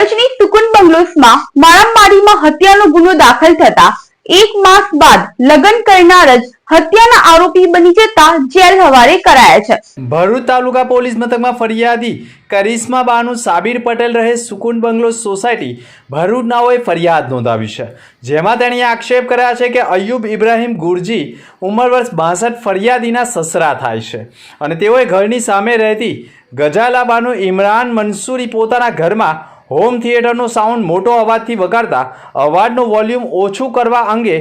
ભરૂચની સુકુન બંગલોસમાં મારામારીમાં હત્યાનો ગુનો દાખલ થતા એક માસ બાદ લગ્ન કરનાર જ હત્યાના આરોપી બની જતા જેલ હવાલે કરાયા છે. ભરૂચ તાલુકા પોલીસ મથકમાં ફરિયાદી કરિશ્મા બાનુ સાબિર પટેલ રહે સુકુન બંગલો સોસાયટી. ભરૂચનાઓએ ફરિયાદ નોંધાવી છે. જેમાં તેણે આક્ષેપ કર્યા છે કે અયુબ ઇબ્રાહિમ ગુરજી ઉંમર વર્ષ બાસઠ ફરિયાદીના સસરા થાય છે અને તેઓએ ઘરની સામે રહેતી ગજાલા બાનુ ઇમરાન મંસૂરી પોતાના ઘરમાં હોમ થિયેટરનો સાઉન્ડ મોટો અવાજથી વગાડતા અવાજનું વોલ્યુમ ઓછું કરવા અંગે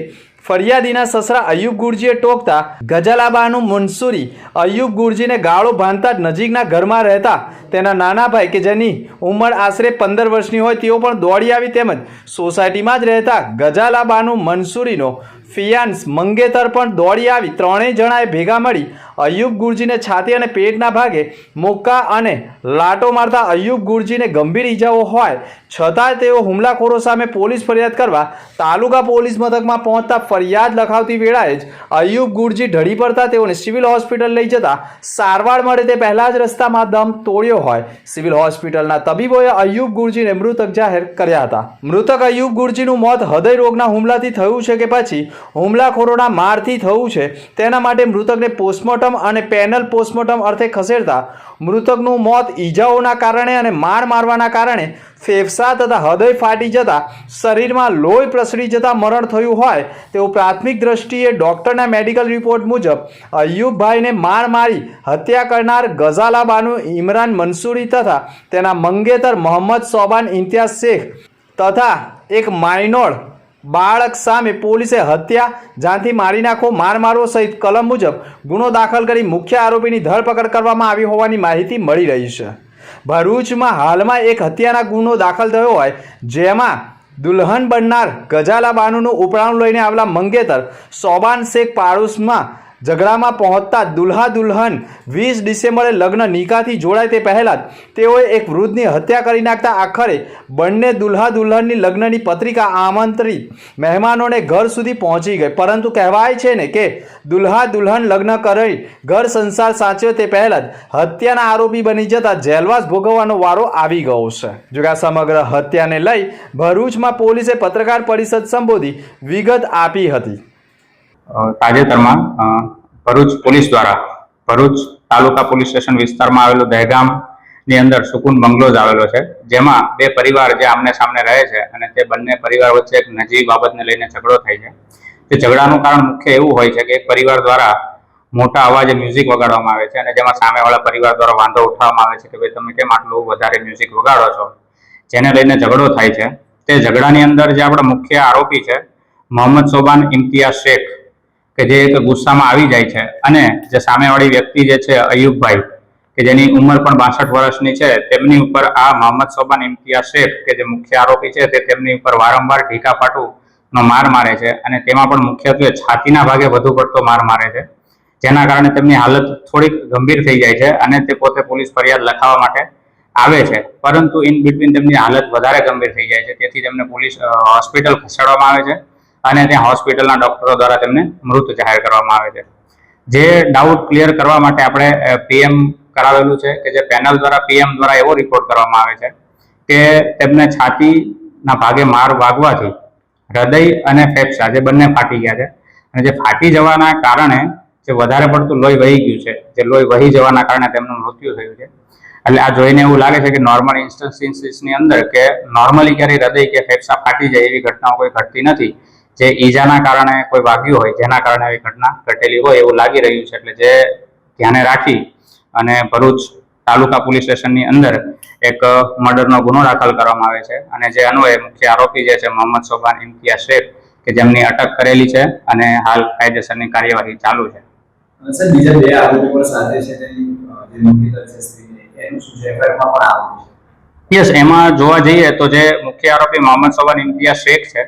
ફરિયાદીના સસરા અયુબ ગુરજીએ ટોકતા ગઝલાબાનું મનસુરી. અયુબ ગુરજીને ગાળો બાંધતા નજીકના ઘરમાં રહેતા તેના નાના ભાઈ કે જેની ઉંમર આશરે પંદર વર્ષની હોય તેઓ પણ દોડી આવી તેમજ સોસાયટીમાં જ રહેતા ગજાલાબાનું મનસુરીનો ફિયાન્સ મંગેતર પણ દોડી આવી. ત્રણેય જણાએ ભેગા મળી અયુબ ગુરજીને છાતી અને પેટના ભાગે મોક્કા અને લાટો મારતા અયુબ ગુરજીને ગંભીર ઈજાઓ હોય. છતાં તેઓ હુમલાખોરો સામે પોલીસ ફરિયાદ કરવા તાલુકા પોલીસ મથકમાં પહોંચતા ફરિયાદ લખાવતી વેળાએ જ અયુબ ગુરજી ઢળી પડતા તેઓને સિવિલ હોસ્પિટલ લઈ જતા સારવાર મળે તે પહેલાં જ રસ્તામાં દમ તોડ્યો હોય. સિવિલ હોસ્પિટલના તબીબોએ અયુબ ગુરજીને મૃતક જાહેર કર્યા હતા. મૃતક અયુબ ગુરજીનું મોત હૃદય રોગના હુમલાથી થયું છે કે પછી હુમલાખોરોના મારથી થયું છે. તેના માટે મૃતકને પોસ્ટમોર્ટમ અને પેનલ પોસ્ટમોર્ટમ અર્થે ખસેડતા મૃતકનું મોત ઈજાઓના કારણે અને માર મારવાના કારણે ફેફસા તથા હૃદય ફાટી જતા શરીરમાં લોહી પ્રસરી જતા મરણ થયું હોય તેવું પ્રાથમિક દ્રષ્ટિએ ડૉક્ટરના મેડિકલ રિપોર્ટ મુજબ અયુબભાઈને માર મારી હત્યા કરનાર ગઝાલાબાનુ ઇમરાન મંસૂરી તથા તેના મંગેતર મોહમ્મદ સોબાન ઇમ્તિયાઝ શેખ તથા એક માઇનોર બાળક સામે પોલીસે હત્યા, જાનથી મારી નાખો, માર મારવો સહિત કલમ મુજબ ગુનો દાખલ કરી મુખ્ય આરોપીની ધરપકડ કરવામાં આવી હોવાની માહિતી મળી રહી છે. ભરૂચમાં હાલમાં એક હત્યાના ગુનો દાખલ થયો હોય, જેમાં દુલ્હન બનનાર ગજાલા બાનુનું ઉપરાણું લઈને આવેલા મંગેતર, સોબાન શેખ પાડોશમાં ઝઘડામાં પહોંચતા દુલ્હા દુલ્હન વીસ ડિસેમ્બરે લગ્ન નિકાહથી જોડાય તે પહેલાં જ તેઓએ એક વૃદ્ધની હત્યા કરી નાખતા આખરે બંને દુલ્હા દુલ્હનની લગ્નની પત્રિકા આમંત્રિત મહેમાનોને ઘર સુધી પહોંચી ગઈ. પરંતુ કહેવાય છે ને કે દુલ્હા દુલ્હન લગ્ન કરી ઘર સંસાર સાચવ્યો તે પહેલાં જ હત્યાના આરોપી બની જતા જેલવાસ ભોગવવાનો વારો આવી ગયો છે. જો કે આ સમગ્ર હત્યાને લઈ ભરૂચમાં પોલીસે પત્રકાર પરિષદ સંબોધી વિગત આપી હતી. તાજેતરમાં ભરૂચ પોલીસ દ્વારા ભરૂચ તાલુકા પોલીસ સ્ટેશન વિસ્તારમાં આવેલું દહેગામની અંદર સુકુન બંગલોઝ આવેલો છે. જેમાં બે પરિવાર જે આમને સામને રહે છે અને તે બંને પરિવાર વચ્ચે એક નજીવી બાબતને લઈને ઝઘડો થાય છે. તે ઝઘડાનું કારણ મુખ્ય એવું હોય છે કે એક પરિવાર દ્વારા મોટા અવાજે મ્યુઝિક વગાડવામાં આવે છે અને જેમાં સામેવાળા પરિવાર દ્વારા વાંધો ઉઠાવવામાં આવે છે કે ભાઈ તમે કેમ આટલું વધારે મ્યુઝિક વગાડો છો? જેને લઈને ઝઘડો થાય છે. તે ઝઘડાની અંદર જે આપણા મુખ્ય આરોપી છે, મોહમ્મદ સોબાન ઇમ્તિયાઝ શેખ કે જે એક ગુસ્સામાં આવી જાય છે અને જે સામેવાળી વ્યક્તિ જે છે, અયુબભાઈ, કે જેની ઉંમર પણ બાસઠ વર્ષની છે, તેમની ઉપર આ મોહમ્મદ સોબાન ઇમ્તિયાઝ શેખ, કે જે મુખ્ય આરોપી છે, તે તેમની ઉપર વારંવાર ઢીકાપાટુનો પાટું માર મારે છે અને તેમાં પણ મુખ્યત્વે છાતીના ભાગે વધુ પડતો માર મારે છે. જેના કારણે તેમની હાલત થોડીક ગંભીર થઈ જાય છે અને તે પોતે પોલીસ ફરિયાદ લખાવવા માટે આવે છે. પરંતુ ઇન બિટવીન તેમની હાલત વધારે ગંભીર થઈ જાય છે. તેથી તેમને પોલીસ હોસ્પિટલ ખસેડવામાં આવે છે. અને ત્યાં હોસ્પિટલના ડોક્ટરો દ્વારા તેમને મૃત જાહેર કરવામાં આવે છે. જે ડાઉટ ક્લિયર કરવા માટે આપણે પીએમ કરાવેલું છે કે જે પેનલ દ્વારા પીએમ દ્વારા એવો રિપોર્ટ કરવામાં આવે છે કે તેમને છાતીના ભાગે માર વાગવાથી હૃદય અને ફેફસા જે બંને ફાટી ગયા છે. અને જે ફાટી જવાના કારણે જે વધારે પડતું લોહી વહી ગયું છે, જે લોહી વહી જવાના કારણે તેમનું મૃત્યુ થયું છે. એટલે આ જોઈને એવું લાગે છે કે નોર્મલ ઇન્સ્ટન્સિસની અંદર કે નોર્મલી ક્યારેય હૃદય કે ફેફસા ફાટી જાય એવી ઘટનાઓ કોઈ ઘટતી નથી. જે ઈજાના કારણે કોઈ વાગ્યું હોય જેના કારણે આવી ઘટના ઘટેલી હોય એવું લાગી રહ્યું છે એટલે જે ધ્યાને રાખી અને ભરૂચ તાલુકા પોલીસ સ્ટેશનની અંદર એક મર્ડરનો ગુનો દાખલ કરવામાં આવે છે. અને જે અન્વયે મુખ્ય આરોપી જે છે મોહમ્મદ સોબાન ઇમ્તિયા શેખ કે જેમની અટક કરેલી છે અને હાલ કાયદેસરની કાર્યવાહી ચાલુ છે. સર બીજા બે આરોપી સાથે છે જે મંગેતર છે એનું શું છે? પણ આવું છે. યસ એમાં જોવા જઈએ તો જે મુખ્ય આરોપી મોહમ્મદ સોબાન ઇમ્તિયા શેખ છે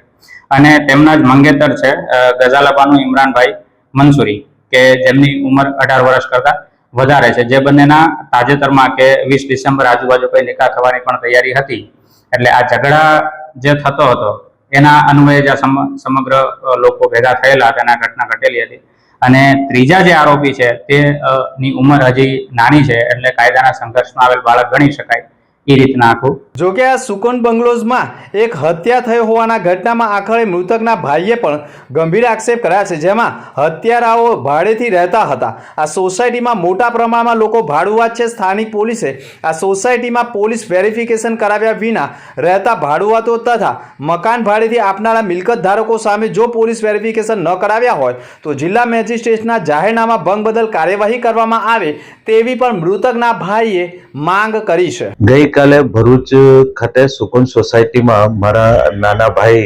અને તેમના જ મંગેતર છે ગઝાલાબાનું ઇમરાનભાઈ મંસૂરી, કે જેમની ઉંમર અઢાર વર્ષ કરતા વધારે છે. જે બંનેના તાજેતરમાં કે વીસ ડિસેમ્બર આજુબાજુ કોઈ નિકાહ થવાની પણ તૈયારી હતી. એટલે આ ઝઘડા જે થતો હતો, એના અન્વયે જે સમ- સમગ્ર લોકો ભેગા થયેલા તેના ઘટના ઘટેલી હતી. અને ત્રીજા જે આરોપી છે, તે ની ઉંમર હજી નાની છે, એટલે કાયદાના સંઘર્ષમાં આવેલ બાળક ગણી શકાય. એ રીતના આખું જો કે આ સુકન બંગલોઝમાં એક હત્યા થઈ હોવાના ઘટનામાં આખરે મૃતકના ભાઈએ પણ ગંભીર આક્ષેપ કર્યા છે, જેમાં હત્યારાઓ ભાડેથી રહેતા હતા. આ સોસાયટીમાં મોટા પ્રમાણમાં લોકો ભાડુઆત છે. સ્થાનિક પોલીસે આ સોસાયટીમાં પોલીસ વેરિફિકેશન કરાવ્યા વિના રહેતા ભાડુઆતો તથા મકાન ભાડેથી આપનારા મિલકત ધારકો સામે જો પોલીસ વેરિફિકેશન ન કરાવ્યા હોય, તો જિલ્લા મેજિસ્ટ્રેટના જાહેરનામા ભંગ બદલ કાર્યવાહી કરવામાં આવે તેવી પણ મૃતકના ભાઈએ માંગ કરી છે. ગઈકાલે ભરૂચ ખાતે સુકુન સોસાયટીમાં મારા નાના ભાઈ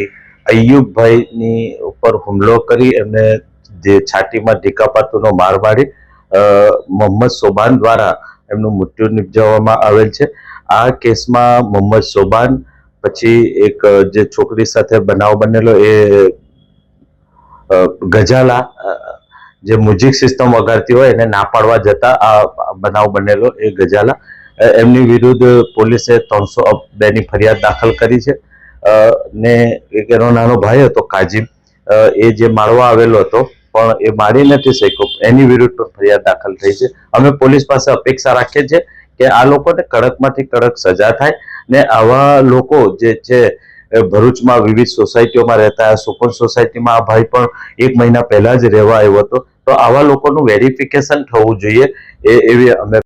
અયુબભાઈની ઉપર હુમલો કરી એમને જે છાતીમાં ઢીકાપાતુનો માર મારી મોહમ્મદ સોબાન દ્વારા એમનું મૃત્યુ નિપજાવવામાં આવેલ છે. આ કેસમાં મોહમ્મદ સોબાન પછી એક, જે છોકરી સાથે બનાવ બનેલો એ ગઝાલા જે મ્યુઝિક સિસ્ટમ વગાડતી હોય એને ના પાડવા જતા આ બનાવ બનેલો એ ગજાલા. એમની વિરુદ્ધ પોલીસે ત્રણસો બેની ફરિયાદ દાખલ કરી છે. ને એક એનો નાનો ભાઈ હતો, કાજીમ. એ જે મારવા આવેલો હતો, પણ એ મારી નથી શક્યો. એની વિરુદ્ધ પણ ફરિયાદ દાખલ થઈ છે. અમે પોલીસ પાસે અપેક્ષા રાખીએ છીએ કે આ લોકોને કડકમાંથી કડક સજા થાય ને આવા લોકો જે છે ભરૂચમાં વિવિધ સોસાયટીઓમાં રહેતા આ સોસાયટીમાં આ ભાઈ પણ એક મહિના પહેલા જ રહેવા આવ્યો હતો. તો આવા લોકોનું વેરિફિકેશન થવું જોઈએ એ, એવી અમે